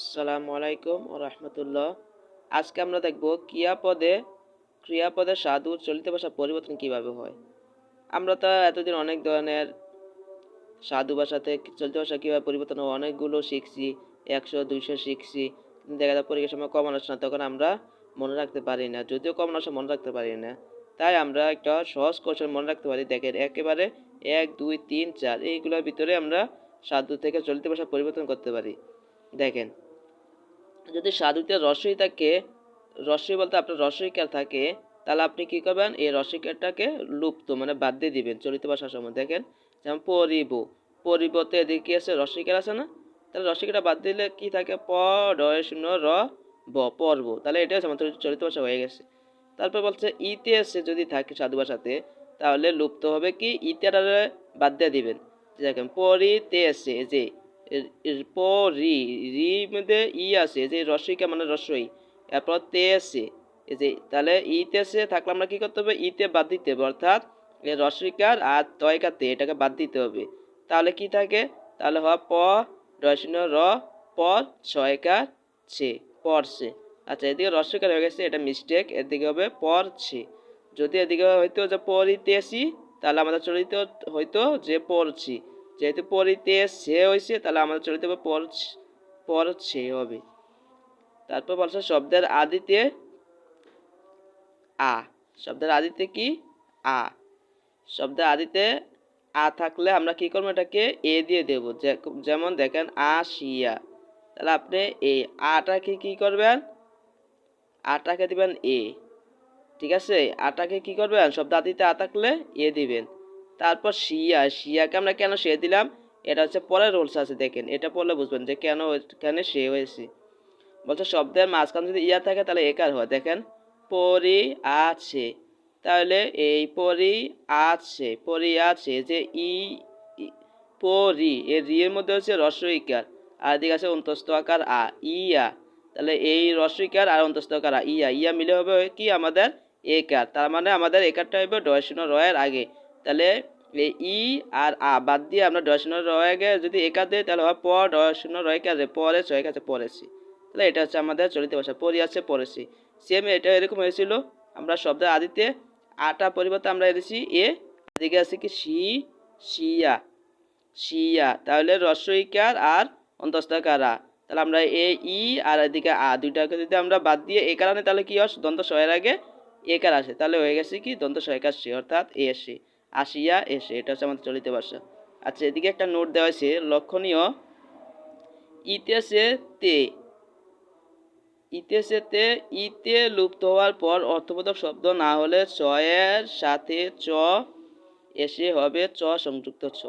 আসসালামু আলাইকুম ও রহমতুল্লাহ আজকে আমরা দেখব ক্রিয়াপদে ক্রিয়াপদের সাধু চলিত ভাষা পরিবর্তন কীভাবে হয়। আমরা তো এতদিন অনেক ধরনের সাধু ভাষাতে চলিত ভাষা কীভাবে পরিবর্তন হয়, অনেকগুলো শিখছি, একশো, দুইশো শিখছি, কিন্তু দেখা যায় পরীক্ষার সময় কমন আসে না, তখন আমরা মনে রাখতে পারি না, যদিও কমন আসে, মনে রাখতে পারি না। তাই আমরা একটা সহজ কৌশল মনে রাখতে পারি, দেখেন একেবারে এক, দুই, তিন, চার, এইগুলোর ভিতরে আমরা সাধু থেকে চলিত ভাষা পরিবর্তন করতে পারি। দেখেন যদি সাধুতে রসই থাকে, রসই বলতে আপনার রসইকার থাকে, তাহলে আপনি কি করবেন, এই রসইকারটাকে লুপ্ত মানে বাদ দিয়ে দিবেন চলিত ভাষার সময় দেখেন, যেমন পরিব, পরিবতে এদিকে আছে রসইকার আছে না? তাহলে রসিকাটা বাদ দিলে কি থাকে, প ডয় শূন্য, র, ব, পর্ব। তাহলে এটা হচ্ছে আমাদের চলিত ভাষা হয়ে গেছে। তারপর বলছে, ইতে এসে যদি থাকে সাধু ভাষাতে, তাহলে লুপ্ত হবে কি? ইতেটা বাদ দিয়ে দিবেন। দেখেন, পরিতে এসে যে প রি রি মধ্যে ই আছে যে রসইকা মানে রসই এরপর তে আছে, এই যে তাহলে ইতে এসে থাকলে আমরা কি করতে হবে? ইতে বাদ দিতে হবে, অর্থাৎ এই রসইকার আর তয়কাতে এটাকে বাদ দিতে হবে। তাহলে কি থাকে? তাহলে হয় প রসিন র, প, ছয়কার ছে পড়ছে আচ্ছা এদিকে রসইকার হয়ে গেছে, এটা মিস্টেক এদিকে হবে পড়ছে যদি এদিকে হয়তো যে পরিতেছি তাহলে আমাদের চলিত হয়তো যে পড়ছি যেহেতু পরিতে সে হয়েছে তাহলে আমাদের চলিতে হবে পর পর সে হবে। তারপর বলছে শব্দের আদিতে আ। শব্দের আদিতে কি? আ। শব্দের আদিতে আ থাকলে আমরা কি করব? এটাকে এ দিয়ে দেব। যেমন দেখেন আসিয়া তাহলে আপনি এই আটাকে কি করবেন? আটাকে দিবেন এ। ঠিক আছে? আটাকে কি করবেন? শব্দ আদিতে আ থাকলে এ দিবেন। তারপর শিয়া, শিয়াকে আমরা কেন সে দিলাম? এটা হচ্ছে পরের রোলস আছে, দেখেন। এটা পড়লে বুঝবেন যে কেন এখানে সে হয়েছে। বলছে, শব্দের মাঝখানে যদি ইয়া থাকে, তাহলে একার হয়? দেখেন, পরি আছে। তাহলে এই পরি আছে পরি আছে যে ই পরি। এর রিয়ের মধ্যে হচ্ছে রস্বইকার আর দিকে আছে অন্তস্থ আকার আ, ইয়া। তাহলে এই রস্বইকার আর অন্তস্থ আকার আ, ইয়া। ইয়া মিলে হবে কি? আমাদের একার তার মানে আমাদের একারটা হবে ডয়শূন্য রয়ের আগে। তাহলে ই আর আ বাদ দিয়ে আমরা ডয় শূন্য রয়কে যদি একা দিই তাহলে হয় প ডয় শূন্য রয় কাজে পরে ছয় কাছে পড়েছি তাহলে এটা হচ্ছে আমাদের চলিত ভাষা, পরি আছে পড়েছি সেম এটা এরকম হয়েছিল, আমরা শব্দের আদিতে আটা পরিবর্তে আমরা এনেছি, এ এদিকে আছে কি? সি শিয়া শিয়া। তাহলে রস্বইকার আর অন্তস্তকারা তাহলে আমরা এ, ই আর এদিকে আ দুইটাকে যদি আমরা বাদ দিয়ে এ কারণে তাহলে কি হয়? দন্ত শয়ের আগে একার আসে। তাহলে হয়ে গেছে কি? দন্ত সয়কার সে, অর্থাৎ এ সে। আসিয়া এসে, এটা হচ্ছে আমাদের চলিত ভাষা। আচ্ছা এদিকে একটা নোট দেওয়া হয়েছে, লক্ষণীয় ইতিহাসে তে। ইতিহাসে তে, ইতে লুপ্ত হওয়ার পর অর্থবোধক শব্দ না হলে চয়ের সাথে চ, এসে হবে চ সংযুক্ত ছ।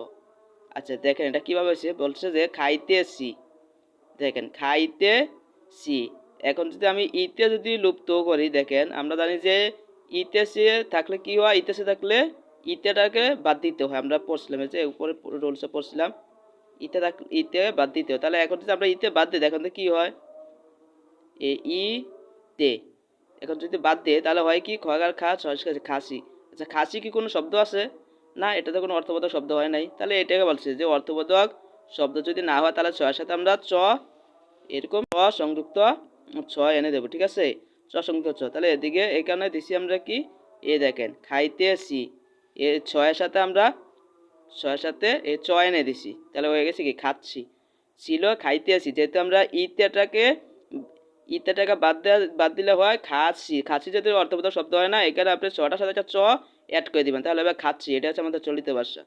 আচ্ছা দেখেন এটা কীভাবে হয়েছে? বলছে যে খাইতে সি। দেখেন, খাইতে সি। এখন যদি আমি ইতে যদি লুপ্ত করি, দেখেন, আমরা জানি যে ইতেসে থাকলে কি হয়? ইতেসে থাকলে ইতেটাকে বাদ দিতে হয়, আমরা পড়ছিলাম যে উপরে রোলসে পড়ছিলাম ইতে ইতে বাদ দিতে হয়। তাহলে এখন যদি আমরা ইতে বাদ দিই এখন তো কী হয়? এ, ই, তে। এখন যদি বাদ দিয়ে তাহলে হয় কি? খগার খা ছয় খাসি। আচ্ছা খাসি কি কোনো শব্দ আছে? না, এটাতে কোনো অর্থবোধক শব্দ হয় নাই। তাহলে এটাকে বলছে যে অর্থবোধক শব্দ যদি না হয়, তাহলে ছয়ের সাথে আমরা চ এরকম চ সংযুক্ত ছ এনে দেবো, ঠিক আছে? চ সংযুক্ত ছ। তাহলে এদিকে এই কারণে দিছি আমরা কি? এ দেখেন, খাইতেছি। এ ছয়ের সাথে আমরা ছয়ের সাথে এ চ এনে দিছি। তাহলে হয়ে গেছে কি? খাচ্ছি। ছিল, খাইতে আসি। যেহেতু আমরা ইতেটাকে ইতেটাকে বাদ দেওয়া বাদ দিলে হয় খাচ্ছি। খাচ্ছি যদি অর্থবোধক শব্দ হয় না এখানে আপনি ছটার সাথে একটা চ অ্যাড করে দিবেন। তাহলে এবার খাচ্ছি। এটা হচ্ছে আমাদের চলিত ভাষা।